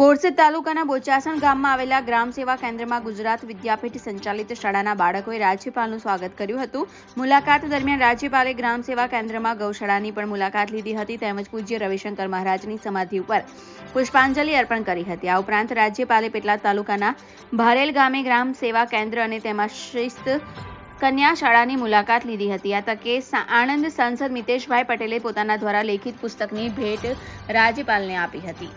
બોરસદ તાલુકાના બોચાસણ ગામમાં આવેલા ગ્રામ સેવા કેન્દ્રમાં ગુજરાત વિદ્યાપીઠ સંચાલિત શાળાના બાળકોએ રાજ્યપાલનું સ્વાગત કર્યું હતું. મુલાકાત દરમિયાન રાજ્યપાલે ગ્રામ સેવા કેન્દ્રમાં ગૌશાળાની પણ મુલાકાત લીધી હતી તેમજ પૂજ્ય રવિશંકર મહારાજની સમાધિ ઉપર પુષ્પાંજલિ અર્પણ કરી હતી. આ ઉપરાંત રાજ્યપાલે પેટલાદ તાલુકાના ભારેલ ગામે ગ્રામ સેવા કેન્દ્ર અને તેમાં શિસ્ત કન્યા શાળાની મુલાકાત લીધી હતી. આ તકે આણંદ સાંસદ મિતેશભાઈ પટેલે પોતાના દ્વારા લેખિત પુસ્તકની ભેટ રાજ્યપાલને આપી હતી.